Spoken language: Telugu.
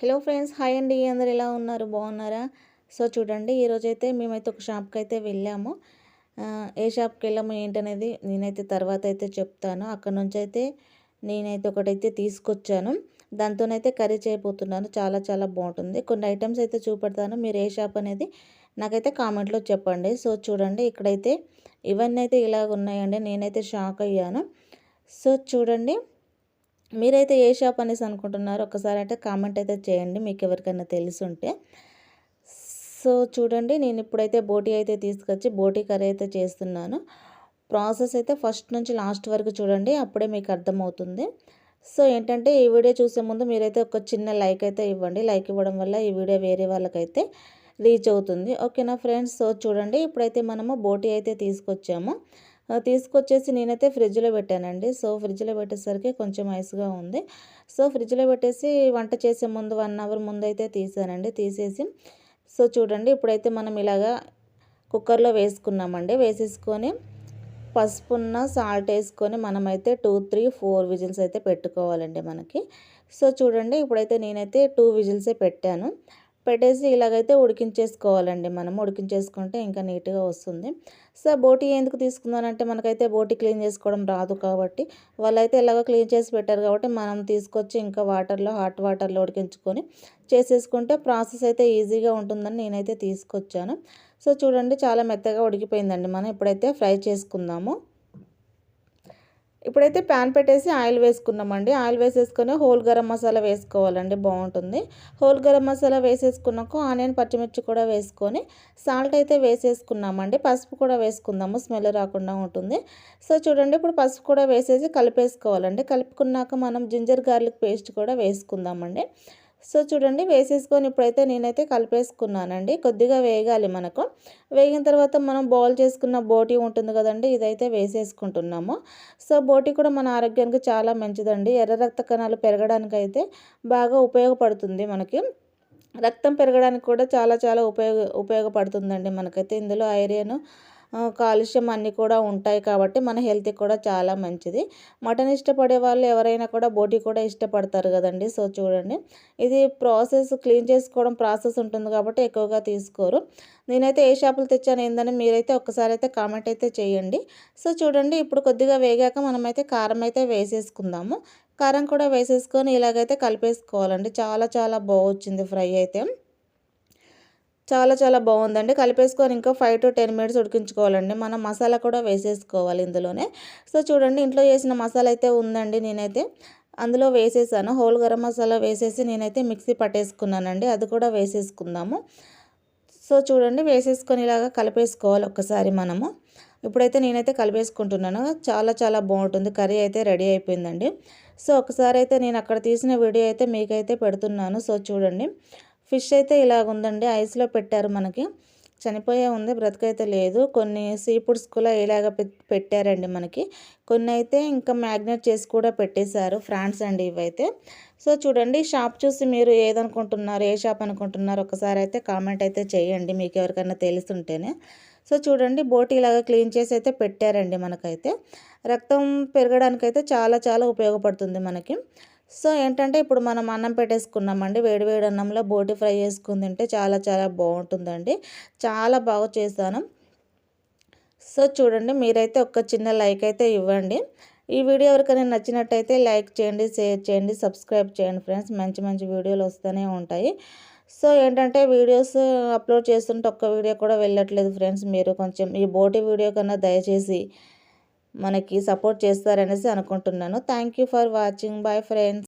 హలో ఫ్రెండ్స్ హాయ్ అండి. అందరు ఎలా ఉన్నారు? బాగున్నారా? సో చూడండి ఈరోజైతే మేమైతే ఒక షాప్కి అయితే వెళ్ళాము ఏ షాప్కి వెళ్ళాము ఏంటనేది నేనైతే తర్వాత అయితే చెప్తాను. అక్కడ నుంచి అయితే నేనైతే ఒకటైతే తీసుకొచ్చాను. దాంతోనైతే కర్రీ చేయబోతున్నాను. చాలా చాలా బాగుంటుంది. కొన్ని ఐటమ్స్ అయితే చూపెడతాను. మీరు ఏ షాప్ అనేది నాకైతే కామెంట్లో చెప్పండి. సో చూడండి ఇక్కడైతే ఇవన్నీ అయితే ఇలాగ ఉన్నాయండి నేనైతే షాక్ అయ్యాను. సో చూడండి మీరైతే ఏ షాప్ అనేసి అనుకుంటున్నారో ఒకసారి అయితే కామెంట్ అయితే చేయండి మీకు ఎవరికైనా తెలుసుంటే. సో చూడండి నేను ఇప్పుడైతే బోటీ అయితే తీసుకొచ్చి బోటీ కర్రీ అయితే చేస్తున్నాను. ప్రాసెస్ అయితే ఫస్ట్ నుంచి లాస్ట్ వరకు చూడండి అప్పుడే మీకు అర్థమవుతుంది. సో ఏంటంటే ఈ వీడియో చూసే ముందు మీరైతే ఒక చిన్న లైక్ అయితే ఇవ్వండి. లైక్ ఇవ్వడం వల్ల ఈ వీడియో వేరే వాళ్ళకైతే రీచ్ అవుతుంది. ఓకేనా ఫ్రెండ్స్? సో చూడండి ఇప్పుడైతే మనము బోటీ అయితే తీసుకొచ్చాము. తీసుకొచ్చేసి నేనైతే ఫ్రిడ్జ్లో పెట్టానండి. సో ఫ్రిడ్జ్లో పెట్టేసరికి కొంచెం ఐస్గా ఉంది. సో ఫ్రిడ్జ్లో పెట్టేసి వంట చేసే ముందు వన్ అవర్ ముందు అయితే తీసానండి. తీసేసి సో చూడండి ఇప్పుడైతే మనం ఇలాగా కుక్కర్లో వేసుకున్నామండి. వేసేసుకొని పసుపున్న సాల్ట్ వేసుకొని మనమైతే టూ త్రీ ఫోర్ విజిల్స్ అయితే పెట్టుకోవాలండి మనకి. సో చూడండి ఇప్పుడైతే నేనైతే టూ విజిల్సే పెట్టాను. పెట్టేసి ఇలాగైతే ఉడికించేసుకోవాలండి మనం. ఉడికించేసుకుంటే ఇంకా నీట్గా వస్తుంది. సో బోటి ఎందుకు తీసుకున్నానంటే మనకైతే బోటి క్లీన్ చేసుకోవడం రాదు కాబట్టి వాళ్ళైతే ఎలాగో క్లీన్ చేసి పెట్టారు కాబట్టి మనం తీసుకొచ్చి ఇంకా వాటర్లో హాట్ వాటర్లో ఉడికించుకొని చేసేసుకుంటే ప్రాసెస్ అయితే ఈజీగా ఉంటుందని నేనైతే తీసుకొచ్చాను. సో చూడండి చాలా మెత్తగా ఉడికిపోయిందండి. మనం ఇప్పుడైతే ఫ్రై చేసుకుందాము. ఇప్పుడైతే ప్యాన్ పెట్టేసి ఆయిల్ వేసుకున్నామండి. ఆయిల్ వేసేసుకొని హోల్ గరం మసాలా వేసుకోవాలండి. బాగుంటుంది. హోల్ గరం మసాలా వేసేసుకున్నాక ఆనియన్ పచ్చిమిర్చి కూడా వేసుకొని సాల్ట్ అయితే వేసేసుకున్నామండి. పసుపు కూడా వేసుకుందాము. స్మెల్ రాకుండా ఉంటుంది. సో చూడండి ఇప్పుడు పసుపు కూడా వేసేసి కలిపేసుకోవాలండి. కలుపుకున్నాక మనం జింజర్ గార్లిక్ పేస్ట్ కూడా వేసుకుందామండి. సో చూడండి వేసేసుకొని ఇప్పుడైతే నేనైతే కలిపేసుకున్నానండి. కొద్దిగా వేగాలి మనకు. వేగిన తర్వాత మనం బాల్ చేసుకున్న బోటి ఉంటుంది కదండి ఇదైతే వేసేసుకుంటున్నాము. సో బోటి కూడా మన ఆరోగ్యానికి చాలా మంచిదండి. ఎర్ర రక్త కణాలు పెరగడానికి అయితే బాగా ఉపయోగపడుతుంది మనకి. రక్తం పెరగడానికి కూడా చాలా చాలా ఉపయోగ ఉపయోగపడుతుందండి మనకైతే. ఇందులో ఐరన్ కాలుష్యం అన్నీ కూడా ఉంటాయి కాబట్టి మన హెల్త్కి కూడా చాలా మంచిది. మటన్ ఇష్టపడే వాళ్ళు ఎవరైనా కూడా బోటి కూడా ఇష్టపడతారు కదండి. సో చూడండి. ఇది ప్రాసెస్ క్లీన్ చేసుకోవడం ప్రాసెస్ ఉంటుంది కాబట్టి ఎక్కువగా తీసుకోరు. నేనైతే ఏ షాపులు తెచ్చాను ఏందని మీరైతే ఒక్కసారి అయితే కామెంట్ అయితే చేయండి. సో చూడండి. ఇప్పుడు కొద్దిగా వేగాక మనమైతే కారం అయితే వేసేసుకుందాము. కారం కూడా వేసేసుకొని ఇలాగైతే కలిపేసుకోవాలండి. చాలా చాలా బాగొచ్చింది ఫ్రై అయితే. చాలా చాలా బాగుందండి. కలిపేసుకొని ఇంకా ఫైవ్ టు టెన్ మినిట్స్ ఉడికించుకోవాలండి. మనం మసాలా కూడా వేసేసుకోవాలి ఇందులోనే. సో చూడండి ఇంట్లో చేసిన మసాలా అయితే ఉందండి నేనైతే. అందులో వేసేసాను. హోల్ గరం మసాలా వేసేసి నేనైతే మిక్సీ పట్టేసుకున్నానండి. అది కూడా వేసేసుకుందాము. సో చూడండి వేసేసుకొని ఇలాగా కలిపేసుకోవాలి ఒక్కసారి మనము. ఇప్పుడైతే నేనైతే కలిపేసుకుంటున్నాను. చాలా చాలా బాగుంటుంది. కర్రీ అయితే రెడీ అయిపోయిందండి. సో ఒకసారి అయితే నేను అక్కడ తీసిన వీడియో అయితే మీకైతే పెడుతున్నాను. సో చూడండి. ఫిష్ అయితే ఇలాగుందండి ఐస్లో పెట్టారు మనకి. చనిపోయే ఉంది బ్రతకైతే లేదు. కొన్ని సీ ఫుడ్స్ కూడా ఇలాగ పెట్టారండి మనకి. కొన్ని అయితే ఇంకా మ్యాగ్నేట్ చేసి కూడా పెట్టేశారు ఫ్రాన్స్ అండి ఇవైతే. సో చూడండి షాప్ చూసి మీరు ఏదనుకుంటున్నారు ఏ షాప్ అనుకుంటున్నారు ఒకసారి అయితే కామెంట్ అయితే చేయండి మీకు ఎవరికైనా తెలుస్తుంటేనే సో చూడండి బోట్ ఇలాగ క్లీన్ చేసి అయితే పెట్టారండి మనకైతే. రక్తం పెరగడానికైతే చాలా చాలా ఉపయోగపడుతుంది మనకి. సో ఏంటంటే ఇప్పుడు మనం అన్నం పెట్టేసుకున్నామండి. వేడి వేడి అన్నంలో బోటి ఫ్రై చేసుకుని తింటే చాలా చాలా బాగుంటుందండి. చాలా బాగా చేశాను సో చూడండి మీరైతే ఒక చిన్న లైక్ అయితే ఇవ్వండి. ఈ వీడియో ఎవరికైనా నచ్చినట్టయితే లైక్ చేయండి షేర్ చేయండి సబ్స్క్రైబ్ చేయండి ఫ్రెండ్స్. మంచి మంచి వీడియోలు వస్తూనే ఉంటాయి. సో ఏంటంటే వీడియోస్ అప్లోడ్ చేస్తుంటే ఒక్క వీడియో కూడా వెళ్ళట్లేదు ఫ్రెండ్స్. మీరు కొంచెం ఈ బోటి వీడియో కన్నా దయచేసి మనకి సపోర్ట్ చేస్తారనేసి అనుకుంటున్నాను. Thank you for watching bye friends